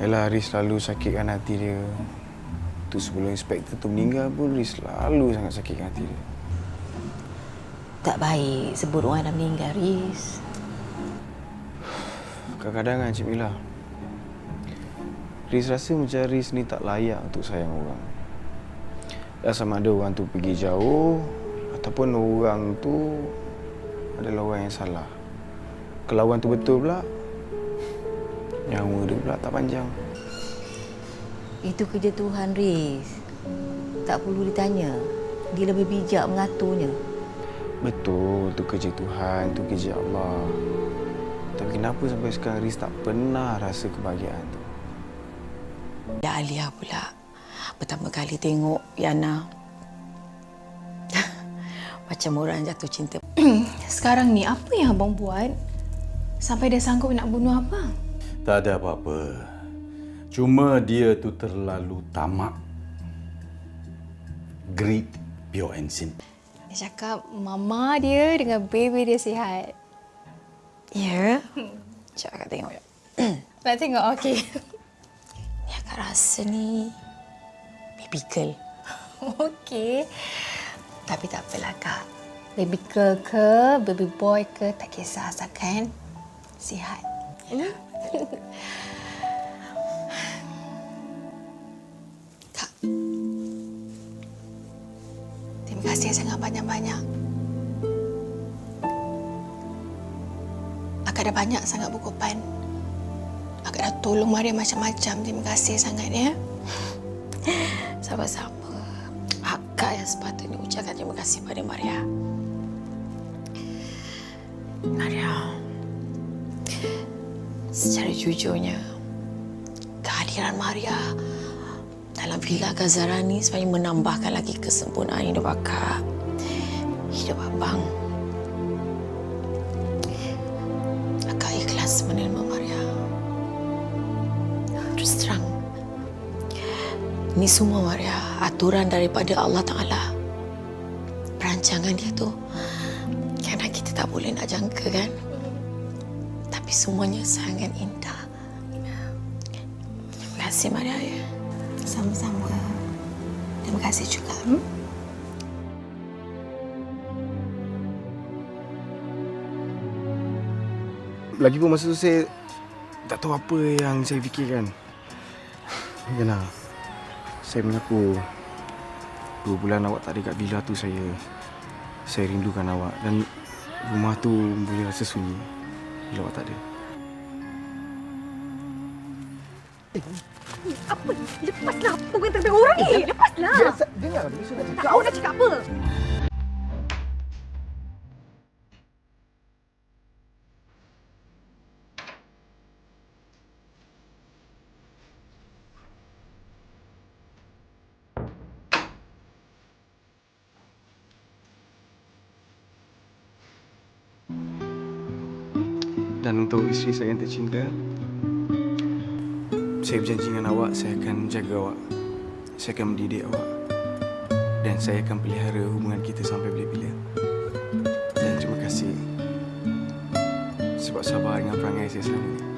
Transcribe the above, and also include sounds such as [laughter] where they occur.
Yalah, Riz selalu sakitkan hati dia. Tu sebelum inspektor tu meninggal pun Riz selalu sangat sakitkan hati dia. Tak baik sebut orang dah meninggal, Riz. Kadang-kadang kan Cik Mila, Riz rasa macam Riz ni tak layak untuk sayang orang. Dah sama ada orang tu pergi jauh ataupun orang tu adalah orang yang salah. Kalau orang tu betul pula, nyawa dia pula tak panjang. Itu kerja Tuhan, Riz. Tak perlu ditanya. Dia lebih bijak mengaturnya. Betul, tu kerja Tuhan, tu kerja Allah. Tapi kenapa sampai sekarang Riz tak pernah rasa kebahagiaan tu? Ya Alia pula. Pertama kali tengok Yana. [laughs] Macam orang jatuh cinta. [clears throat] Sekarang ni apa yang abang buat sampai dia sanggup nak bunuh abang? Tak ada apa-apa. Cuma dia tu terlalu tamak. Greed, pure and simple. Dia cakap mama dia dengan baby dia sihat. Ya? [laughs] Sekejap akak tengok. ya. [clears throat] Nak tengok? Okey. Ni akak rasa ni baby girl. [laughs] Okey. Tapi tak apalah kak. Baby girl ke, baby boy ke, tak kisah asalkan sihat. [laughs] Kak. Terima kasih sangat banyak-banyak. Akak dah banyak sangat berkorban. Akak dah tolong Maria macam-macam. Terima kasih sangat ya. [laughs] Sama-sama. Akak yang sepatutnya ucapkan terima kasih pada Maria. Maria. Secara jujurnya, kehadiran Maria dalam Villa Gazarani sebenarnya menambahkan lagi kesempurnaan hidup akak. Hidup abang. Akak ikhlas menerima Maria. Terus terang. Ini semua Maria, aturan daripada Allah Ta'ala. Perancangan dia tu, kadang kita tak boleh nak jangka kan? Tapi semuanya sangat indah. Terima kasih Maria ya. Sama-sama. Terima kasih juga. Hmm? Lagipun masa tu saya tak tahu apa yang saya fikirkan. Yana, saya mengaku dua bulan awak tak ada kat villa tu saya saya rindukan awak dan rumah tu boleh rasa sunyi bila awak tak ada. Apa? Lepaslah apa bukan tentang orang ni. Lepaslah. Dengar, biasa nak Kau nak cakap apa? Dan untuk isteri saya yang tercinta, saya berjanji dengan awak, saya akan jaga awak. Saya akan mendidik awak. Dan saya akan pelihara hubungan kita sampai bila-bila. Dan terima kasih sebab sabar dengan perangai saya selama ini.